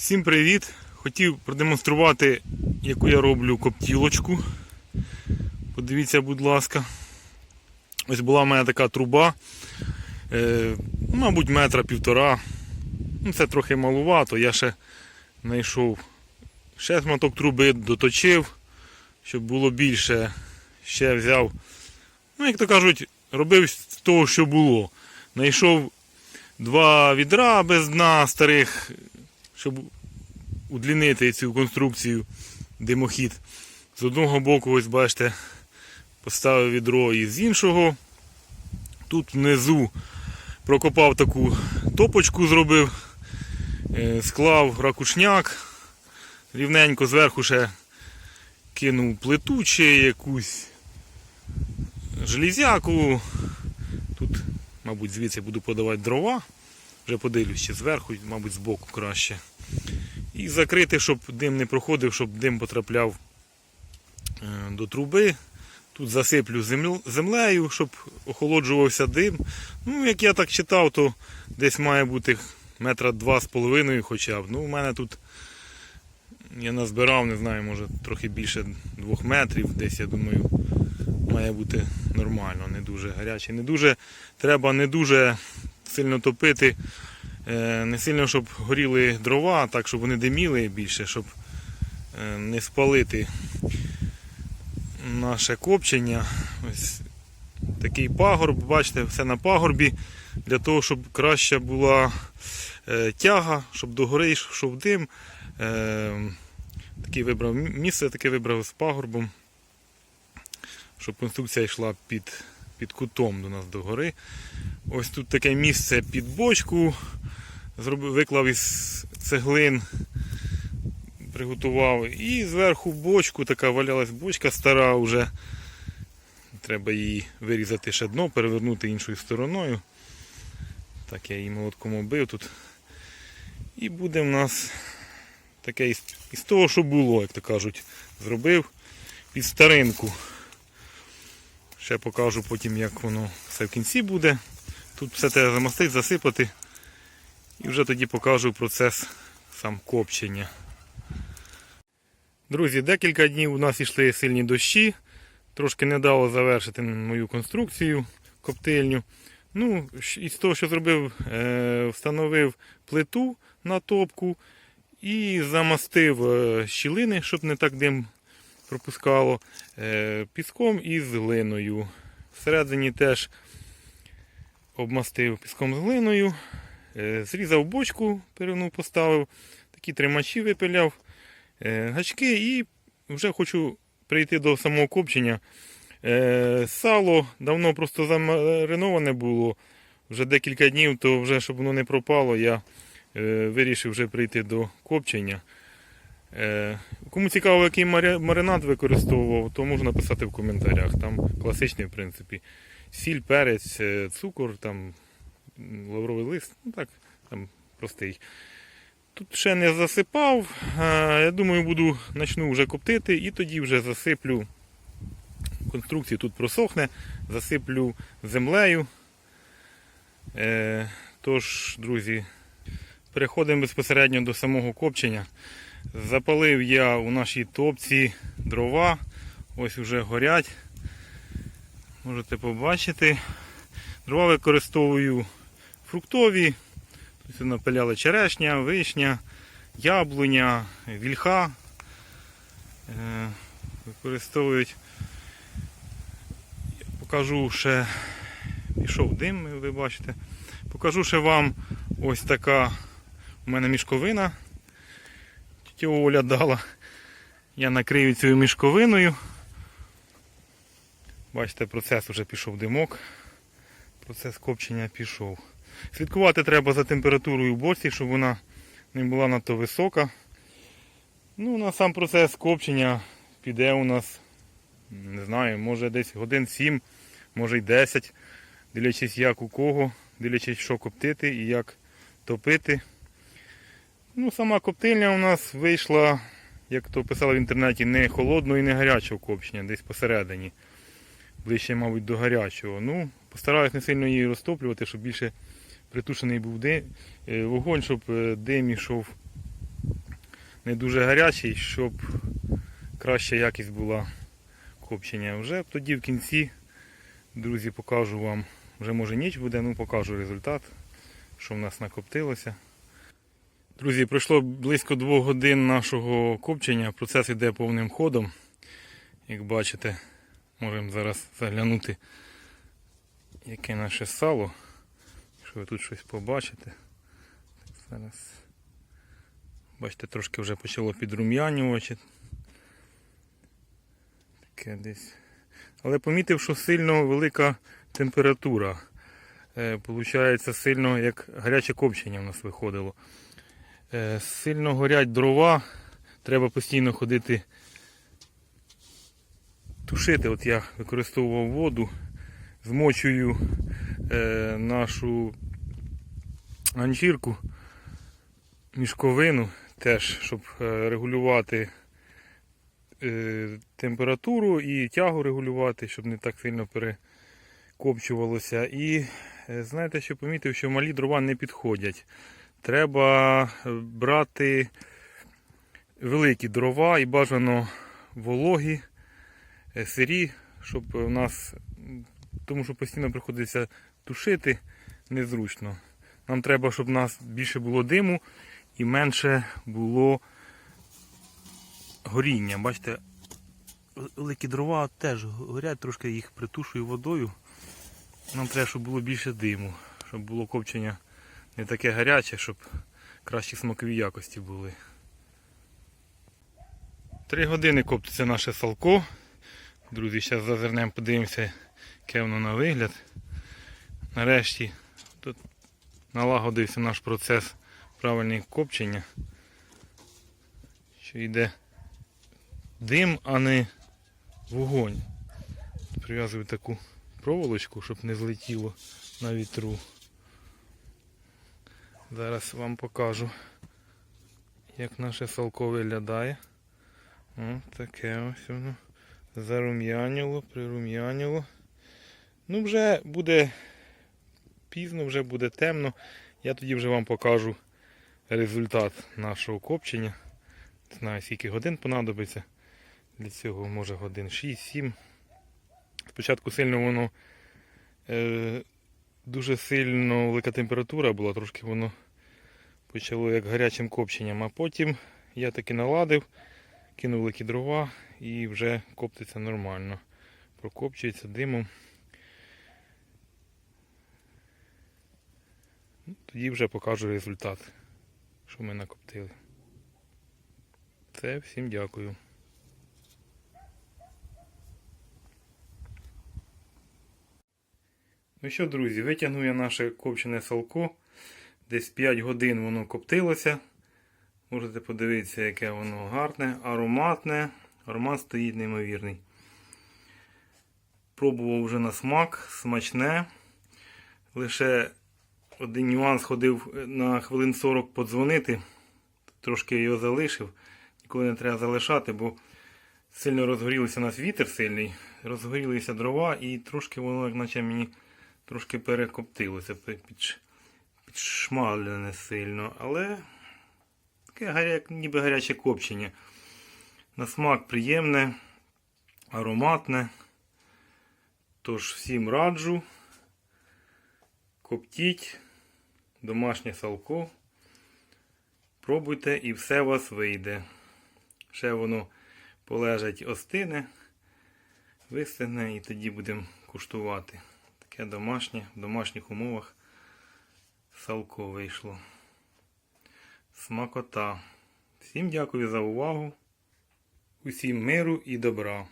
Всім привіт! Хотів продемонструвати, яку я роблю коптілочку. Подивіться, будь ласка. Ось була в мене така труба. Е, мабуть, метра півтора. Ну, це трохи малувато. Я ще знайшов ще шматок труби, доточив, щоб було більше. Ще взяв. Ну, як то кажуть, робив з того, що було. Знайшов два відра без дна старих, щоб удлінити цю конструкцію димохід. З одного боку, ось бачите, поставив відро і з іншого. Тут внизу прокопав таку топочку, зробив, е, склав ракушняк, рівненько зверху ще кинув плиту чи якусь железяку. Тут, мабуть, звідси буду подавати дрова. Вже подивлюсь, чи зверху, мабуть, збоку краще. І закрити, щоб дим не проходив, щоб дим потрапляв е, до труби. Тут засиплю землею, щоб охолоджувався дим. Ну, як я так читав, то десь має бути метра два з половиною хоча б. Ну, у мене тут я назбирав, не знаю, може трохи більше двох метрів. Десь, я думаю, має бути нормально, не дуже гаряче. Не дуже, треба не дуже сильно топити. Е, Не сильно, щоб горіли дрова, так, щоб вони диміли більше, щоб е, не спалити наше копчення. Ось такий пагорб, бачите, все на пагорбі, для того, щоб краща була е, тяга, щоб догори йшов дим. Таке вибрав місце, таке вибрав з пагорбом, щоб конструкція йшла під, під кутом до нас догори. Ось тут таке місце під бочку. Виклав із цеглин, приготував. І зверху бочку, така валялась бочка стара вже. Треба її вирізати ще дно, перевернути іншою стороною. Так я її молотком оббив тут. І буде в нас таке із того, що було, як то кажуть, зробив під старинку. Ще покажу потім, як воно все в кінці буде. Тут все те замастити, засипати. І вже тоді покажу процес сам копчення. Друзі, декілька днів у нас йшли сильні дощі. Трошки не дало завершити мою конструкцію коптильню. Ну, із того, що зробив, е, встановив плиту на топку і замастив е, щілини, щоб не так дим пропускало, е, піском і з глиною. Всередині теж обмастив піском з глиною, е, зрізав бочку, перевернув, поставив, такі тримачі випиляв, е, гачки і вже хочу прийти до самого копчення. Сало давно просто замариноване було, вже декілька днів, то вже щоб воно не пропало, я вирішив вже прийти до копчення. Е, Кому цікаво, який маринад використовував, то можна написати в коментарях. Там класичний, в принципі. Сіль, перець, е, цукор, там лавровий лист, ну так, там простий. Тут ще не засипав. е, Я думаю, буду почну вже коптити і тоді вже засиплю конструкцію тут просохне, засиплю землею. Тож, друзі, переходимо безпосередньо до самого копчення. Запалив я у нашій топці дрова. Ось вже горять. Можете побачити. Дрова використовую фруктові. Тут напиляли черешня, вишня, яблуня, вільха. Е, Використовують. Я покажу ще. Пішов дим, ви бачите. Покажу ще вам ось така у мене мішковина. Тетя Оля дала. Я накрию цією мішковиною. Бачите, процес вже пішов димок. Процес копчення пішов. Слідкувати треба за температурою в боці, щоб вона не була надто висока. Ну, на сам процес копчення піде у нас, не знаю, може десь годин 7, може й 10, дивлячись як у кого, дивлячись, що коптити і як топити. Ну, сама коптильня у нас вийшла, як то писали в інтернеті, не холодного і не гарячого копчення, десь посередині. Ближче, мабуть, до гарячого. Ну, постараюсь не сильно її розтоплювати, щоб більше притушений був ди- е, вогонь, щоб е, дим ішов не дуже гарячий, щоб краща якість була копчення. Вже тоді в кінці, друзі, покажу вам. Вже може ніч буде, ну покажу результат, що в нас накоптилося. Друзі, пройшло близько двох годин нашого копчення. Процес йде повним ходом. Як бачите, можемо зараз заглянути, яке наше сало. Якщо ви тут щось побачите. Зараз. Бачите, трошки вже почало підрум'янювати. Таке десь. Але помітив, що сильно велика температура. Е, Получається сильно як гаряче копчення в нас виходило. Е, Сильно горять дрова. Треба постійно ходити тушити. От я використовував воду, змочую е, нашу ганчірку, мішковину теж, щоб е, регулювати температуру і тягу регулювати, щоб не так сильно перекопчувалося. І знаєте, що помітив, що малі дрова не підходять. Треба е, брати великі дрова і бажано вологі, е, сирі, щоб у нас, тому що постійно приходиться тушити незручно. Нам треба, щоб у нас більше було диму і менше було горіння. Бачите, великі дрова теж горять, трошки їх притушую водою. Нам треба, щоб було більше диму, щоб було копчення не таке гаряче, щоб кращі смакові якості були. Три години коптиться наше салко. Друзі, зараз зазирнемо, подивимося, яке воно на вигляд. Нарешті тут налагодився наш процес правильного копчення. Що йде дим, а не вогонь. Прив'язую таку проволочку, щоб не злетіло на вітру. Зараз вам покажу, як наше салко виглядає. О, таке ось воно. Зарум'яніло, прирум'яніло. Ну, вже буде пізно, вже буде темно. Я тоді вже вам покажу результат нашого копчення. Не знаю, скільки годин понадобиться. Для цього може годин 6-7. Спочатку сильно воно е, дуже сильно велика температура була, трошки воно почало як гарячим копченням, а потім я таки наладив, кинув великі дрова і вже коптиться нормально. Прокопчується димом. Ну, Тоді вже покажу результат, що ми накоптили. Це всім дякую. Ну що, друзі, витягнув я наше копчене салко. Десь 5 годин воно коптилося. Можете подивитися, яке воно гарне, ароматне. Аромат стоїть неймовірний. Пробував вже на смак, смачне. Лише один нюанс ходив на хвилин 40 подзвонити. Трошки його залишив. Ніколи не треба залишати, бо сильно розгорілося у нас вітер сильний, розгорілися дрова і трошки воно, як наче мені трошки перекоптилося, підш- підшмалене сильно, але таке ніби гаряче копчення. На смак приємне, ароматне. Тож всім раджу. Коптіть домашнє салко. Пробуйте і все у вас вийде. Ще воно полежать остине, вистигне і тоді будемо куштувати. Таке домашнє, в домашніх умовах салко вийшло. Смакота. Всім дякую за увагу. Усім миру і добра.